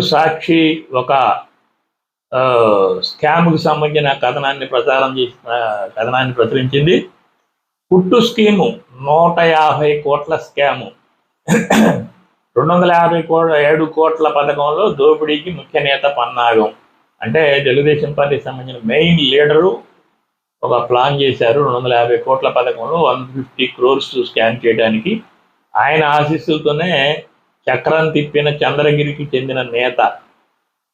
సాక్షి ఒక స్కామ్కి సంబంధించిన కథనాన్ని ప్రచారం చేసిన కథనాన్ని ప్రచురించింది. పుట్టు స్కీము నూట యాభై కోట్ల స్కాము. రెండు వందల యాభై కోట్ల ఏడు కోట్ల పథకంలో దోపిడీకి ముఖ్య నేత పన్నాగం. అంటే తెలుగుదేశం పార్టీకి సంబంధించిన మెయిన్ లీడరు ఒక ప్లాన్ చేశారు. రెండు వందల యాభై కోట్ల పథకంలో వన్ ఫిఫ్టీ క్రోర్స్ స్కాన్ చేయడానికి. ఆయన ఆశీస్సులతోనే చక్రం తిప్పిన చంద్రగిరికి చెందిన నేత.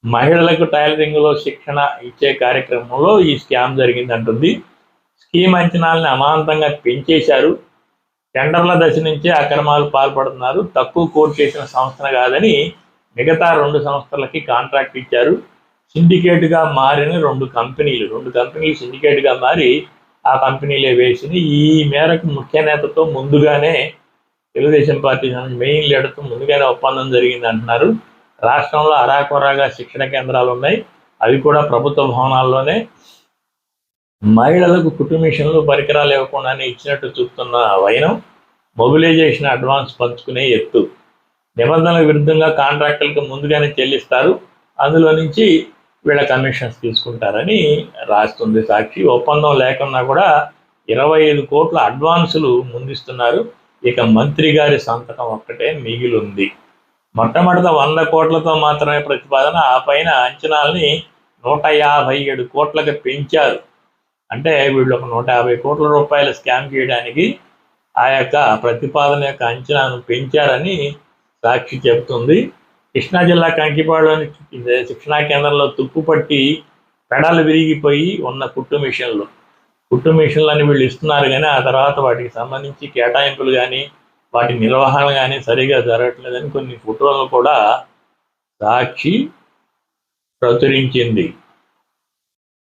మహిళలకు టైలరింగ్లో శిక్షణ ఇచ్చే కార్యక్రమంలో ఈ స్కామ్ జరిగిందంటుంది. స్కీమ్ అంచనాలను అమాంతంగా పెంచేశారు. టెండర్ల దశ నుంచే అక్రమాలు పాల్పడుతున్నారు. తక్కువ కోట్ చేసిన సంస్థను కాదని మిగతా రెండు సంస్థలకి కాంట్రాక్ట్ ఇచ్చారు. సిండికేట్గా మారిన రెండు కంపెనీలు రెండు కంపెనీలు సిండికేట్గా మారి ఆ కంపెనీలే వేసింది ఈ మేరకు ముఖ్య నేతతో ముందుగానే తెలుగుదేశం పార్టీ మెయిన్ లీడర్తో ముందుగానే ఒప్పందం జరిగింది అంటున్నారు. రాష్ట్రంలో అరాకొరాగా శిక్షణ కేంద్రాలు ఉన్నాయి. అవి కూడా ప్రభుత్వ భవనాల్లోనే. మహిళలకు కుటుంబిషన్లు పరికరాలు ఇవ్వకుండానే ఇచ్చినట్టు చూపుతున్న వైనం మొబిలైజేషన్ అడ్వాన్స్ పంచుకునే ఎత్తు. నిబంధనలకు విరుద్ధంగా కాంట్రాక్టులకు ముందుగానే చెల్లిస్తారు. అందులో నుంచి వీళ్ళ కమిషన్స్ తీసుకుంటారని రాస్తుంది సాక్షి. ఒప్పందం లేకున్నా కూడా ఇరవై ఐదు కోట్ల అడ్వాన్సులు ముందిస్తున్నారు. ఇక మంత్రి గారి సంతకం ఒక్కటే మిగిలి ఉంది మొట్టమొదట వంద కోట్లతో మాత్రమే ప్రతిపాదన ఆ పైన అంచనాల్ని నూట యాభై ఏడు కోట్లకు పెంచారు. అంటే వీళ్ళు ఒక నూట యాభై కోట్ల రూపాయల స్కామ్ చేయడానికి ఆ యొక్క ప్రతిపాదన యొక్క అంచనాను పెంచారని సాక్షి చెబుతుంది. కృష్ణా జిల్లా కంకిపాడులోని శిక్షణా కేంద్రంలో తుప్పుపట్టి పెడలు విరిగిపోయి ఉన్న కుట్టు మిషన్లు. కుట్టు మిషన్లని వీళ్ళు ఇస్తున్నారు కానీ ఆ తర్వాత వాటికి సంబంధించి కేటాయింపులు కానీ వాటి నిర్వహణ కానీ సరిగా జరగట్లేదని కొన్ని ఫోటోలను కూడా సాక్షి ప్రచురించింది.